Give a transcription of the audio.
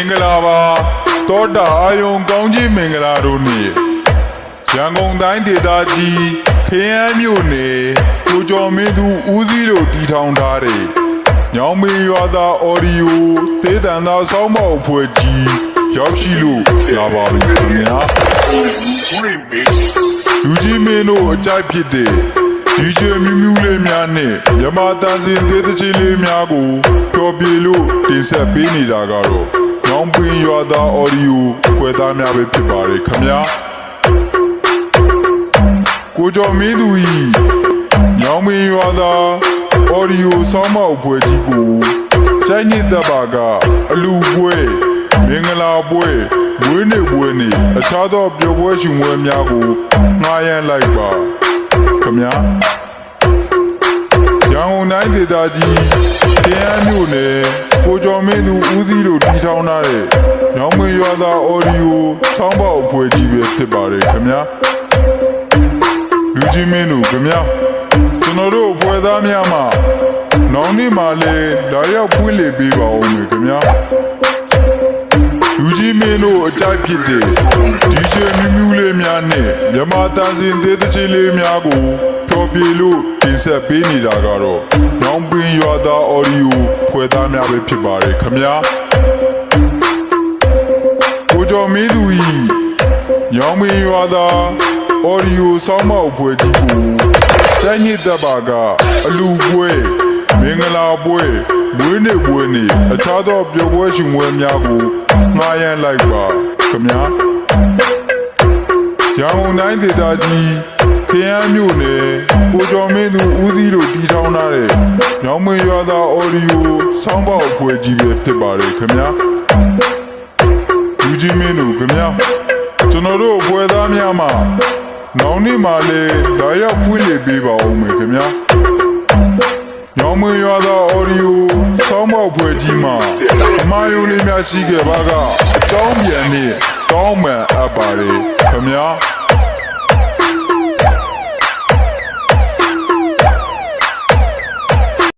င်္ဂလာပါတောတာအာယုံကောင်းကြီးမင်္ဂလာတို့နေ့ရန်ကုန်တိုင်းဒေသကြီးခရမ်းမြို့နယ်ကိုကျော်မင်းသူဦးစီးတို့တည်ထောင်ထားတဲ့ညောင်မေရွာသားအော်ဒီယိုဒေသန္တာစောင်းမောက်အဖွဲ့ကြီးရောက်ရှိလို့လာပါပြီခင်ဗျာလူကြီးမင်းတို့အကြိုက်ဖြစ်တဲ့ DJ မြူးမြူးလေးများနဲ့မြမတန်စင်သေးသချင်းလေးများကိုပျော်ပြလို့တင်ဆက်ပေးနေတာကတော့ ညောင်ပင်ရွာသားအော်ဒီယိုဖွဲ့သားများပဲဖြစ်ပါတယ်ခင်ဗျာကိုကျော်မင်းသူဤညောင်ပင်ရွာသားအော်ဒီယိုဆောင်းမောက်ဖွဲ့ကြီးကိုကျိုင်းနေတဲ့ပါကအလူပွဲမင်္ဂလာပွဲဝင်းနေပွဲနေအခြားသောပျော်ပွဲရှင်ပွဲများကိုငှားရမ်းလိုက်ပါခင်ဗျာရန်ကုန်တိုင်းဒေသကြီးခရမ်းမြို့နယ် အော်ဒီယိုစောင်းပေါက်အဖွဲ့ကြီးပဲဖြစ်ပါတယ်ခင်ဗျာလူကြီးမင်းတို့ခင်ဗျာကျွန်တော်တို့အဖွဲ့သားများမှာနောင်နေ့မှာလေလာရောက်ဖွင့်လှစ်ပေးပါဦးမယ်ခင်ဗျာလူကြီးမင်းတို့အကြိုက်ဖြစ်တဲ့ DJ မြူးမြူးလေးများနဲ့မြန်မာတန်စင်သေးသချင်းလေးများကိုဖျော်ပြလို့တင်ဆက်ပေးနေတာကတော့ညောင်ပင်ရွာသားအော်ဒီယိုဖွဲ့သားများပဲဖြစ်ပါတယ်ခမညာ ကိုကျော်မင်းသူဤညောင်ပင်ရွာသားအော်ဒီယိုစောင်းမောက်ဖွဲ့ကြီးကိုကျိုင်းညစ်တပ်ပါကအလူပွဲမင်္ဂလာပွဲမွေးနေ့ပွဲနေ့အခြားသောပျော်ပွဲရှင်ပွဲများကိုငှားရမ်းလိုက်ပါခမညာရန်ကုန်တိုင်းဒေသကြီးခရမ်းမြို့နယ်ကိုကျော်မင်းသူဦးစီးတို့တည်ထောင်ထားတဲ့ညောင်မင်းရွာသားအော်ဒီယိုစောင်းပေါက်အဖွဲ့ကြီးပဲဖြစ်ပါတယ်ခင်ဗျာ လူကြီးမင်းတို့ခင်ဗျာကျွန်တော်တို့အဖွဲ့သားများမှာနောင်နေ့မှာလေလာရောက်ဖွင့်လှစ်ပေးပါဦးမယ်ခင်ဗျာညောင်မင်းရွာသားအော်ဒီယိုစောင်းပေါက်ဖွဲ့ကြီးမှာအမာယိုလေးများရှိခဲ့ပါကအကြောင်းပြန်နေတောင်းမှန်အပ်ပါတယ်ခင်ဗျာ